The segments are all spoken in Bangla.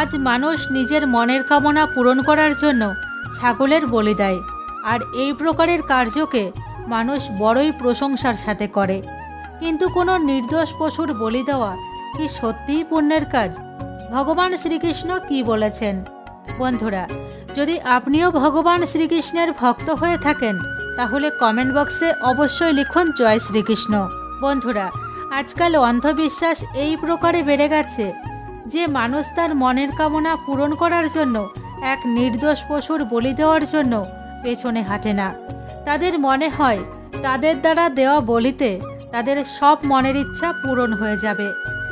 আজ মানুষ নিজের মনের কামনা পূরণ করার জন্য ছাগলের বলি দেয়। আর এই প্রকারের কার্যকে মানুষ বড়ই প্রশংসার সাথে করে। কিন্তু কোনো নির্দোষ পশুর বলি দেওয়া কি সত্যিই পুণ্যের কাজ? ভগবান শ্রীকৃষ্ণ কি বলেছেন? বন্ধুরা, যদি আপনিও ভগবান শ্রীকৃষ্ণের ভক্ত হয়ে থাকেন, তাহলে কমেন্ট বক্সে অবশ্যই লিখুন জয় শ্রীকৃষ্ণ। বন্ধুরা, আজকাল অন্ধবিশ্বাস এই প্রকারে বেড়ে গেছে যে মানুষ তার মনের কামনা পূরণ করার জন্য, এক নির্দোষ পশুর বলি দেওয়ার জন্য পেছনে হাঁটে না। তাদের মনে হয়, তাদের দ্বারা দেওয়া বলিতে তাদের সব মনের ইচ্ছা পূরণ হয়ে যাবে।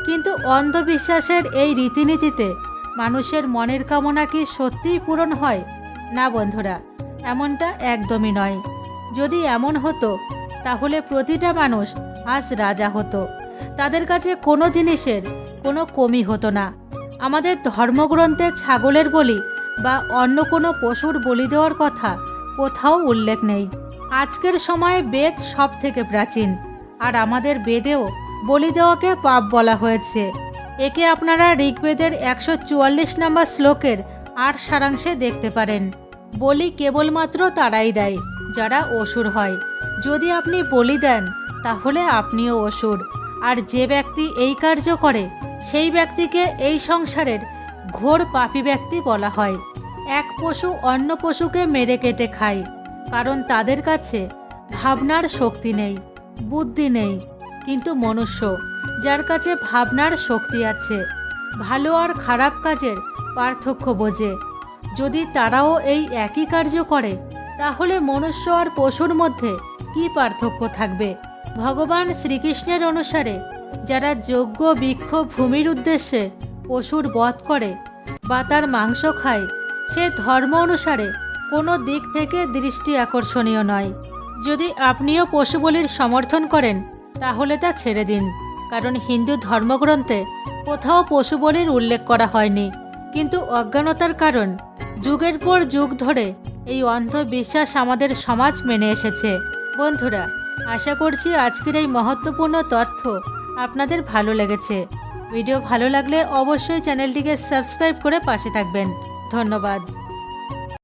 কিন্তু অন্ধবিশ্বাসের এই রীতিনীতিতে মানুষের মনের কামনা কি সত্যিই পূরণ হয়? না বন্ধুরা, এমনটা একদমই নয়। যদি এমন হতো, তাহলে প্রতিটা মানুষ আজ রাজা হতো। তাদের কাছে কোনো জিনিসের কোনো কমি হতো না। আমাদের ধর্মগ্রন্থে ছাগলের বলি বা অন্য কোনো পশুর বলি দেওয়ার কথা কোথাও উল্লেখ নেই। আজকের সময়ে বেদ সব থেকে প্রাচীন, আর আমাদের বেদেও বলি দেওয়াকে পাপ বলা হয়েছে। একে আপনারা ঋগ্বেদের একশো চুয়াল্লিশ নম্বর শ্লোকের আর সারাংশে দেখতে পারেন। বলি কেবলমাত্র তারাই দেয়, যারা অসুর হয়। যদি আপনি বলি দেন, তাহলে আপনিও অসুর। আর যে ব্যক্তি এই কার্য করে, সেই ব্যক্তিকে এই সংসারের ঘোর পাপী ব্যক্তি বলা হয়। এক পশু অন্য পশুকে মেরে কেটে খায়, কারণ তাদের কাছে ভাবনার শক্তি নেই, বুদ্ধি নেই, কিন্তু মনুষ্য, যার কাছে ভাবনার শক্তি আছে, ভালো আর খারাপ কাজের পার্থক্য বোঝে। যদি তারাও এই একই কার্য করে, তাহলে মনুষ্য আর পশুর মধ্যে কি পার্থক্য থাকবে? ভগবান শ্রীকৃষ্ণের অনুসারে যারা যোগ্য বৃক্ষ, ভূমির উদ্দেশ্যে পশুর বধ করে বা তার মাংস খায়, সে ধর্ম অনুসারে কোনো দিক থেকে দৃষ্টি আকর্ষণীয় নয়। যদি আপনিও পশু বলির সমর্থন করেন, তাহলে তা ছেড়ে দিন, কারণ হিন্দু ধর্মগ্রন্থে কোথাও পশু বলির উল্লেখ করা হয়নি। কিন্তু অজ্ঞানতার কারণ, যুগের পর যুগ ধরে এই অন্ধবিশ্বাস আমাদের সমাজ মেনে এসেছে। বন্ধুরা আশা করছি আজকের এই মহত্বপূর্ণ তথ্য আপনাদের ভালো লেগেছে। ভিডিও ভালো লাগলে অবশ্যই চ্যানেলটিকে সাবস্ক্রাইব করে পাশে থাকবেন। ধন্যবাদ।